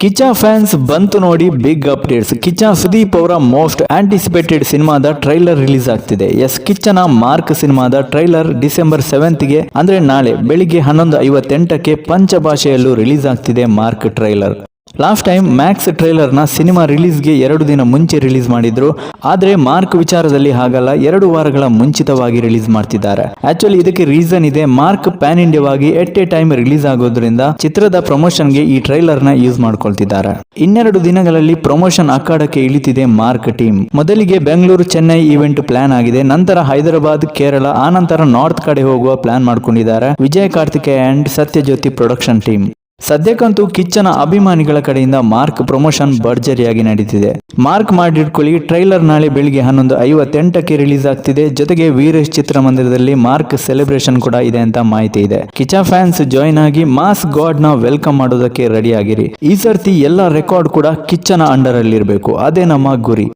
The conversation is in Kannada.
ಕಿಚ್ಚ ಫ್ಯಾನ್ಸ್ ಬಂತು ನೋಡಿ ಬಿಗ್ ಅಪ್ಡೇಟ್ಸ್ ಕಿಚ್ಚ ಸುದೀಪ್ ಅವರ ಮೋಸ್ಟ್ ಆಂಟಿಸಿಪೇಟೆಡ್ ಸಿನಿಮಾದ ಟ್ರೈಲರ್ ರಿಲೀಸ್ ಆಗ್ತಿದೆ. ಎಸ್ ಕಿಚ್ಚನ ಮಾರ್ಕ್ ಸಿನಿಮಾದ ಟ್ರೈಲರ್ ಡಿಸೆಂಬರ್ ಸೆವೆಂತ್ಗೆ ಅಂದ್ರೆ ನಾಳೆ ಬೆಳಿಗ್ಗೆ ಹನ್ನೊಂದು ಐವತ್ತೆಂಟಕ್ಕೆ ಪಂಚಭಾಷೆಯಲ್ಲೂ ರಿಲೀಸ್ ಆಗ್ತಿದೆ Mark trailer last time Max ಟ್ರೈಲರ್ನ cinema ರಿಲೀಸ್ಗೆ ಎರಡು ದಿನ ಮುಂಚೆ ರಿಲೀಸ್ ಮಾಡಿದ್ರು. ಆದ್ರೆ ಮಾರ್ಕ್ ವಿಚಾರದಲ್ಲಿ ಹಾಗಲ್ಲ, ಎರಡು ವಾರಗಳ ಮುಂಚಿತವಾಗಿ ರಿಲೀಸ್ ಮಾಡ್ತಿದ್ದಾರೆ. ಆಕ್ಚುಲಿ ಇದಕ್ಕೆ ರೀಸನ್ ಇದೆ. ಮಾರ್ಕ್ ಪ್ಯಾನ್ ಇಂಡಿಯಾವಾಗಿ ಎಟ್ ಎ ಟೈಮ್ ರಿಲೀಸ್ ಆಗೋದ್ರಿಂದ ಚಿತ್ರದ ಪ್ರಮೋಷನ್ಗೆ ಈ ಟ್ರೈಲರ್ನ ಯೂಸ್ ಮಾಡ್ಕೊಳ್ತಿದ್ದಾರೆ. ಇನ್ನೆರಡು ದಿನಗಳಲ್ಲಿ ಪ್ರಮೋಷನ್ ಅಖಾಡಕ್ಕೆ ಇಳಿತಿದೆ ಮಾರ್ಕ್ ಟೀಮ್ ಮೊದಲಿಗೆ ಬೆಂಗಳೂರು ಚೆನ್ನೈ ಈವೆಂಟ್ ಪ್ಲಾನ್ ಆಗಿದೆ. ನಂತರ ಹೈದರಾಬಾದ್, ಕೇರಳ, ಆನಂತರ ನಾರ್ತ್ ಕಡೆ ಹೋಗುವ ಪ್ಲಾನ್ ಮಾಡ್ಕೊಂಡಿದ್ದಾರೆ. Vijay Karthikeya and Sathyajyothi production team ಸದ್ಯಕ್ಕಂತೂ ಕಿಚ್ಚನ ಅಭಿಮಾನಿಗಳ ಕಡೆಯಿಂದ ಮಾರ್ಕ್ ಪ್ರಮೋಷನ್ ಭರ್ಜರಿಯಾಗಿ ನಡೀತಿದೆ. ಮಾರ್ಕ್ ಮಾಡಿಟ್ಕೊಳ್ಳಿ ಟ್ರೈಲರ್ ನಾಳೆ ಬೆಳಿಗ್ಗೆ ಹನ್ನೊಂದು ಐವತ್ತೆಂಟಕ್ಕೆ ರಿಲೀಸ್ ಆಗ್ತಿದೆ. ಜೊತೆಗೆ ವೀರೇಶ್ ಚಿತ್ರಮಂದಿರದಲ್ಲಿ ಮಾರ್ಕ್ ಸೆಲೆಬ್ರೇಷನ್ ಕೂಡ ಇದೆ ಅಂತ ಮಾಹಿತಿ ಇದೆ. ಕಿಚ್ಚ ಫ್ಯಾನ್ಸ್ ಜಾಯ್ನ್ ಆಗಿ ಮಾಸ್ ಗಾಡ್ನ ವೆಲ್ಕಮ್ ಮಾಡೋದಕ್ಕೆ ರೆಡಿ ಆಗಿರಿ ಈ ಸರ್ತಿ ಎಲ್ಲ ರೆಕಾರ್ಡ್ ಕೂಡ ಕಿಚ್ಚನ ಅಂಡರ್ ಅಲ್ಲಿರಬೇಕು ಅದೇ ನಮ್ಮ ಗುರಿ.